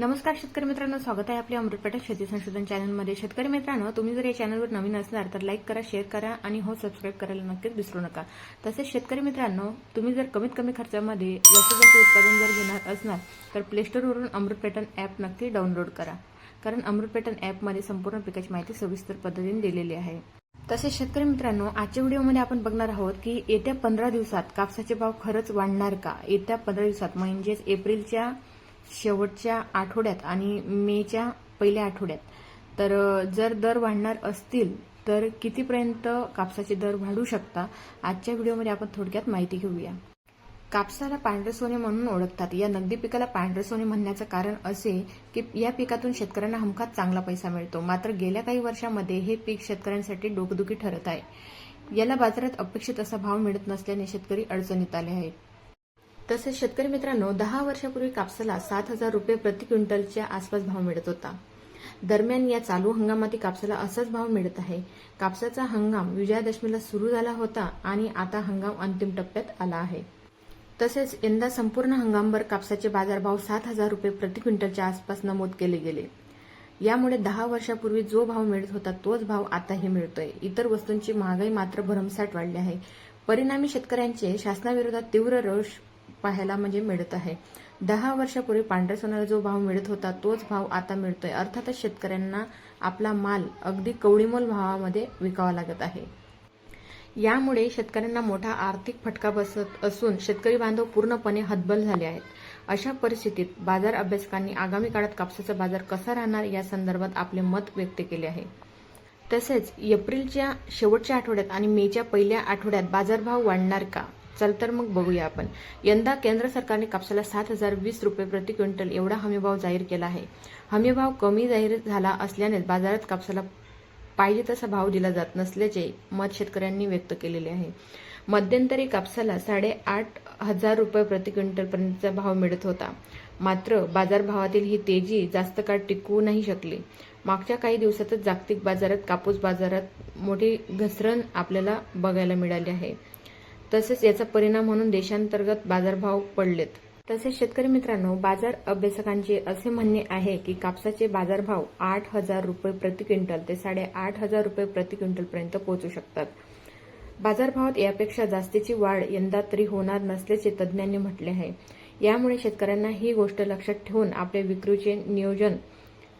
नमस्कार शेतकरी मित्रांनो स्वागत आहे आपल्या अमृतपेठा शेती संशोधन चॅनलमध्ये. शेतकरी मित्रांनो तुम्ही जर या चॅनलवर नवीन असणार तर लाईक करा शेअर करा आणि हो सबस्क्राईब करायला नक्कीच विसरू नका. तसेच शेतकरी मित्रांनो तुम्ही जर कमीत कमी खर्चामध्ये जास्तीत जास्त उत्पादन जर घेणार असणार तर प्लेस्टोरवरून अमृत पॅटर्न ॲप नक्की डाउनलोड करा. कारण अमृत पॅटर्न ॲपमध्ये संपूर्ण पिकाची माहिती सविस्तर पद्धतीने दिलेली आहे. तसेच शेतकरी मित्रांनो आजच्या व्हिडिओमध्ये आपण बघणार आहोत की येत्या पंधरा दिवसात कापसाचे भाव खरंच वाढणार का? येत्या पंधरा दिवसात म्हणजेच एप्रिलच्या शेवटच्या आठवड्यात आणि मेच्या पहिल्या आठवड्यात. तर जर दर वाढणार असतील तर कितीपर्यंत कापसाचे दर वाढू शकता? आजच्या व्हिडिओमध्ये आपण थोडक्यात माहिती घेऊया. कापसाला पांढरे सोने म्हणून ओळखतात. या नगदी पिकाला पांढरे सोने म्हणण्याचं कारण असे की या पिकातून शेतकऱ्यांना हमखास चांगला पैसा मिळतो. मात्र गेल्या काही वर्षामध्ये हे पीक शेतकऱ्यांसाठी डोकदुखी ठरत आहे. याला बाजारात अपेक्षित असा भाव मिळत नसल्याने शेतकरी अडचणीत आले आहेत. तसेच शेतकरी मित्रांनो दहा वर्षापूर्वी कापसाला सात हजार रुपये प्रति क्विंटलच्या आसपास भाव मिळत होता. दरम्यान या चालू हंगामातील कापसाला असाच भाव मिळत आहे. कापसाचा हंगाम विजयादशमीला सुरू झाला होता आणि आता हंगाम अंतिम टप्प्यात आला आहे. तसेच यंदा संपूर्ण हंगामभर कापसाचे बाजारभाव सात हजार रुपये प्रति क्विंटलच्या आसपास नमूद केले गेले. यामुळे दहा वर्षापूर्वी जो भाव मिळत होता तोच भाव आताही मिळतोय. इतर वस्तूंची महागाई मात्र भरमसाठ वाढली आहे. परिणामी शेतकऱ्यांचे शासनाविरोधात तीव्र रोष पाहायला म्हणजे मिळत आहे. दहा वर्षापूर्वी पांढऱ्या सोन्याला जो भाव मिळत होता तोच भाव आता मिळतोय. अर्थातच शेतकऱ्यांना आपला माल अगदी कवडीमोल भावामध्ये विकावा लागत आहे. यामुळे शेतकऱ्यांना मोठा आर्थिक फटका बसत असून शेतकरी बांधव पूर्णपणे हतबल झाले आहेत. अशा परिस्थितीत बाजार अभ्यासकांनी आगामी काळात कापसाचा बाजार कसा राहणार या संदर्भात आपले मत व्यक्त केले आहे. तसेच एप्रिलच्या शेवटच्या आठवड्यात आणि मेच्या पहिल्या आठवड्यात बाजारभाव वाढणार का? चल तर मग बघूया आपण. यंदा केंद्र सरकारने कापसाला सात हजार वीस रुपये प्रति क्विंटल एवढा हमीभाव जाहीर केला आहे. हमीभाव कमी जाहीर झाला असल्याने बाजारात कापसाला पाहिजे तसा भाव दिला जात नसल्याचे मत शेतकऱ्यांनी व्यक्त केलेले आहे. मध्यंतरी कापसाला साडेआठ हजार रुपये प्रति क्विंटलपर्यंतचा भाव मिळत होता. मात्र बाजारभावातील ही तेजी जास्त काळ टिकवू नाही शकली. मागच्या काही दिवसातच जागतिक बाजारात कापूस बाजारात मोठी घसरण आपल्याला बघायला मिळाली आहे. तसेच याचा परिणाम म्हणून देशांतर्गत बाजारभाव पडलेत. तसेच शेतकरी मित्रांनो बाजार अभ्यासकांचे असे म्हणणे आहे की कापसाचे बाजारभाव आठ हजार रुपये प्रति क्विंटल ते साडेआठ हजार रुपये प्रति क्विंटलपर्यंत पोहोचू शकतात. बाजारभावात यापेक्षा जास्तीची वाढ यंदा तरी होणार नसल्याचे तज्ज्ञांनी म्हटले आहे. यामुळे शेतकऱ्यांना ही गोष्ट लक्षात ठेवून आपल्या विक्रीचे नियोजन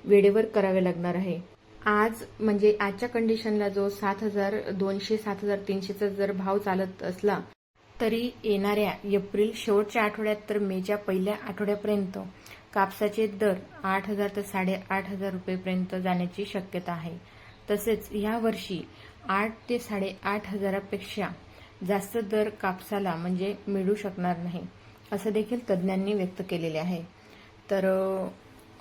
वेळेवर करावे लागणार आहे. आज म्हणजे आजच्या कंडिशनला जो सात हजार दोनशे सात हजार तीनशेचा जर भाव चालत असला तरी येणाऱ्या एप्रिल शेवटच्या आठवड्यात तर मेच्या पहिल्या आठवड्यापर्यंत कापसाचे दर आठ हजार ते साडेआठ हजार रुपयेपर्यंत जाण्याची शक्यता आहे. तसेच या वर्षी आठ ते साडेआठ हजारापेक्षा जास्त दर कापसाला म्हणजे मिळू शकणार नाही असं देखील तज्ज्ञांनी व्यक्त केलेले आहे. तर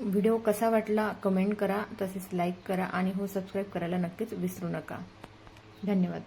व्हिडिओ कसा वाटला कमेंट करा तसेच लाईक करा आणि हो सबस्क्राईब करायला नक्कीच विसरू नका. धन्यवाद.